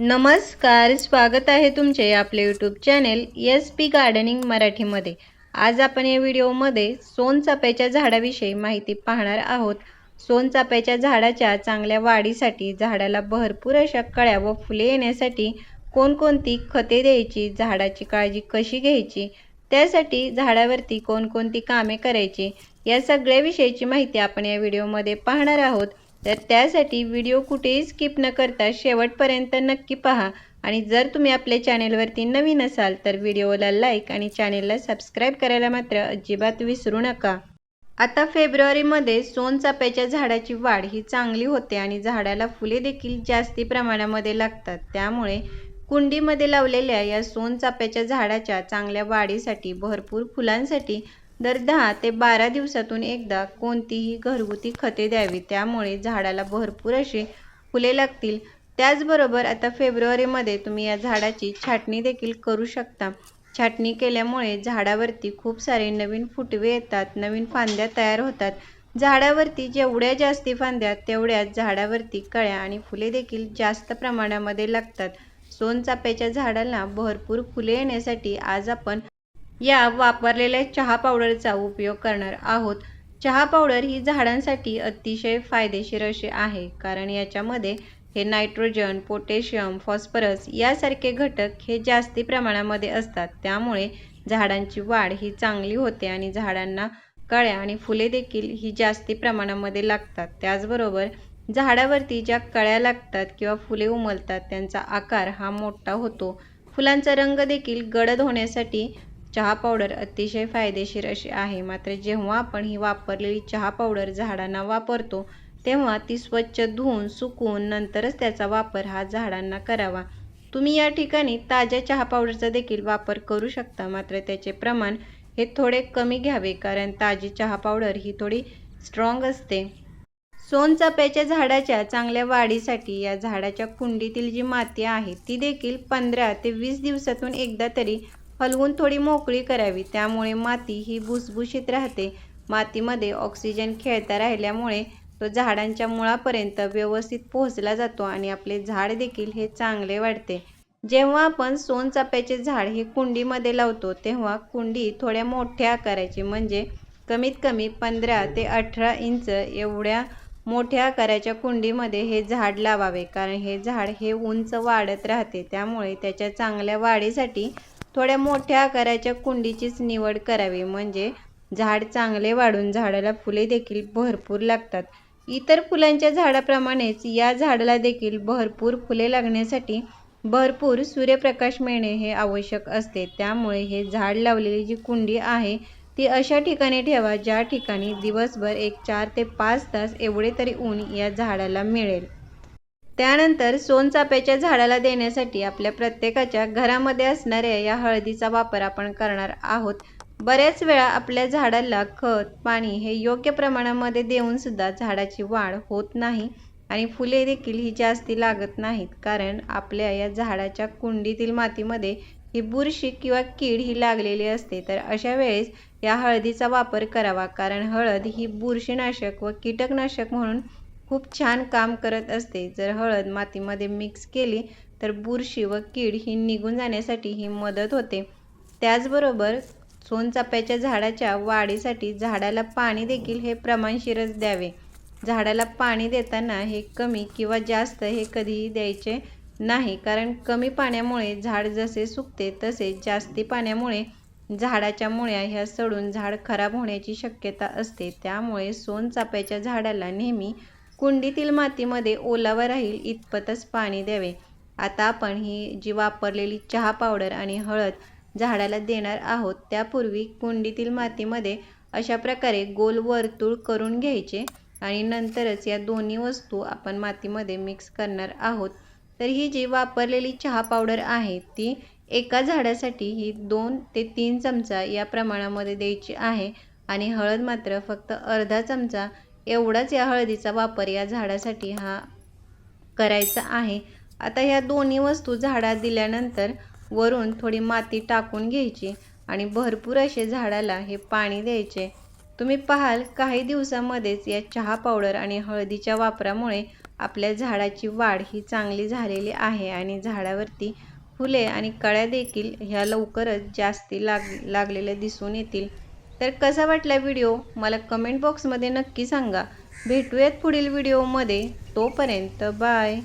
नमस्कार स्वागत आहे तुमचे आपले YouTube channel S P gardening मराठीमध्ये. आज आपण या व्हिडिओमध्ये सोनचाफ्याच्या झाडाविषयी माहिती पाहणार आहोत. सोनचाफ्याच्या झाडाच्या चांगल्या वाढीसाठी झाडाला भरपूर अशा कळ्या व फुले येण्यासाठी कोणकोणती खते द्यायची झाडाची काळजी कशी घ्यायची त्यासाठी झाडावरती कोणकोणती कामे करायची या सगळ्याविषयीची माहिती आपण या व्हिडिओमध्ये पाहणार आहोत. तर त्यासाठी व्हिडिओ कुठेही स्किप न करता शेवटपर्यंत नक्की पहा. आणि जर तुम्ही आपल्या चॅनेलवरती नवीन असाल तर व्हिडिओला लाईक आणि चॅनेलला सबस्क्राईब करायला मात्र अजिबात विसरू नका. आता फेब्रुवारीमध्ये सोनचाप्याच्या झाडाची वाढ ही चांगली होते आणि झाडाला फुले देखील जास्ती प्रमाणामध्ये लागतात. त्यामुळे कुंडीमध्ये लावलेल्या या सोनचाप्याच्या झाडाच्या चांगल्या वाढीसाठी भरपूर फुलांसाठी दर दहा ते बारा दिवसातून एकदा कोणतीही घरगुती खते द्यावी. त्यामुळे झाडाला भरपूर अशी फुले लागतील. त्याचबरोबर आता फेब्रुवारीमध्ये तुम्ही या झाडाची छाटणी देखील करू शकता. छाटणी केल्यामुळे झाडावरती खूप सारे नवीन फुटवे येतात नवीन फांद्या तयार होतात. झाडावरती जेवढ्या जास्ती फांद्या तेवढ्या झाडावरती कळ्या आणि फुले देखील जास्त प्रमाणामध्ये लागतात. सोनचाफ्याच्या झाडाला भरपूर फुले येण्यासाठी आज आपण या वापरलेल्या चहा पावडरचा उपयोग करणार आहोत. चहा पावडर ही झाडांसाठी अतिशय फायदेशीर अशी आहे कारण याच्यामध्ये हे नायट्रोजन पोटॅशियम फॉस्फरस यासारखे घटक हे जास्ती प्रमाणामध्ये असतात. त्यामुळे झाडांची वाढ ही चांगली होते आणि झाडांना कळ्या आणि फुले देखील ही जास्ती प्रमाणामध्ये लागतात. त्याचबरोबर झाडावरती ज्या कळ्या लागतात किंवा फुले उमलतात त्यांचा आकार हा मोठा होतो. फुलांचा रंग देखील गडद होण्यासाठी चहा पावडर अतिशय फायदेशीर अशी आहे. मात्र जेव्हा आपण ही वापरलेली चहा पावडर झाडांना वापरतो तेव्हा ती स्वच्छ धुवून सुकवून नंतरच त्याचा वापर हा झाडांना करावा. तुम्ही या ठिकाणी ताज्या चहा पावडरचा देखील वापर करू शकता. मात्र त्याचे प्रमाण हे थोडे कमी घ्यावे कारण ताजी चहा पावडर ही थोडी स्ट्रॉंग असते. सोनचाफ्याच्या झाडाच्या चांगल्या वाढीसाठी या झाडाच्या कुंडीतील जी माती आहे ती देखील पंधरा ते वीस दिवसातून एकदा तरी हलवून थोडी मोकळी करावी. त्यामुळे माती ही भुसभुशीत राहते. मातीमध्ये ऑक्सिजन खेळता राहिल्यामुळे तो झाडांच्या मुळापर्यंत व्यवस्थित पोहोचला जातो आणि आपले झाड देखील हे चांगले वाढते. जेव्हा आपण सोनचाफ्याचे झाड हे कुंडीमध्ये लावतो तेव्हा कुंडी थोड्या मोठ्या आकाराची म्हणजे कमीत कमी पंधरा ते अठरा इंच एवढ्या मोठ्या आकाराच्या कुंडीमध्ये हे झाड लावावे. कारण हे झाड हे उंच वाढत राहते. त्यामुळे त्याच्या चांगल्या वाढीसाठी थोड्या मोठ्या आकाराच्या कुंडीचीच निवड करावी. म्हणजे झाड चांगले वाढून झाडाला फुले देखील भरपूर लागतात. इतर फुलांच्या झाडाप्रमाणेच या झाडाला देखील भरपूर फुले लागण्यासाठी भरपूर सूर्यप्रकाश मिळणे हे आवश्यक असते. त्यामुळे हे झाड लावलेली जी कुंडी आहे ती अशा ठिकाणी ठेवा ज्या ठिकाणी दिवसभर एक चार ते पाच तास एवढे तरी ऊन या झाडाला मिळेल. त्यानंतर सोनचाफ्याच्या झाडाला देण्यासाठी आपल्या प्रत्येकाच्या घरामध्ये असणाऱ्या या हळदीचा वापर आपण करणार आहोत. बऱ्याच वेळा आपल्या झाडाला खत पाणी हे योग्य प्रमाणामध्ये देऊन सुद्धा झाडाची वाढ होत नाही आणि फुले देखील ही जास्ती लागत नाहीत. कारण आपल्या या झाडाच्या कुंडीतील मातीमध्ये ही बुरशी किंवा कीड ही लागलेली असते. तर अशा वेळेस या हळदीचा वापर करावा. कारण हळद ही बुरशीनाशक व कीटकनाशक म्हणून खूप छान काम करत असते. जर हळद मातीमध्ये मिक्स केली तर बुरशी व कीड ही निघून जाण्यासाठी ही मदत होते. त्याचबरोबर सोनचाप्याच्या झाडाच्या वाढीसाठी झाडाला पाणी देखील हे प्रमाणशीरच द्यावे. झाडाला पाणी देताना हे कमी किंवा जास्त हे कधीही द्यायचे नाही कारण कमी पाण्यामुळे झाड जसे सुकते तसे जास्ती पाण्यामुळे झाडाच्या मुळ्या ह्या सडून झाड खराब होण्याची शक्यता असते. त्यामुळे सोनचाप्याच्या झाडाला नेहमी कुंडीतील मातीमध्ये ओलावा राहील इतपतच पाणी द्यावे. आता आपण ही जी वापरलेली चहा पावडर आणि हळद झाडाला देणार आहोत त्यापूर्वी कुंडीतील मातीमध्ये अशा प्रकारे गोल वर्तुळ करून घ्यायचे आणि नंतरच या दोन्ही वस्तू आपण मातीमध्ये मिक्स करणार आहोत. तर ही जी वापरलेली चहा पावडर आहे ती एका झाडासाठी ही दोन ते तीन चमचा या प्रमाणामध्ये द्यायची आहे आणि हळद मात्र फक्त अर्धा चमचा एवढाच या हळदीचा वापर या झाडासाठी हा करायचा आहे. आता ह्या दोन्ही वस्तू झाडात दिल्यानंतर वरून थोडी माती टाकून घ्यायची आणि भरपूर असे झाडाला हे पाणी द्यायचे. तुम्ही पाहाल काही दिवसामध्येच या चहा पावडर आणि हळदीच्या वापरामुळे आपल्या झाडाची वाढ ही चांगली झालेली आहे आणि झाडावरती फुले आणि कळ्या देखील ह्या लवकरच जास्ती लाग लागलेल्या दिसून येतील. तर कसा वाटला व्हिडिओ मला कमेंट बॉक्समध्ये नक्की सांगा. भेटूयात पुढील व्हिडिओमध्ये तोपर्यंत बाय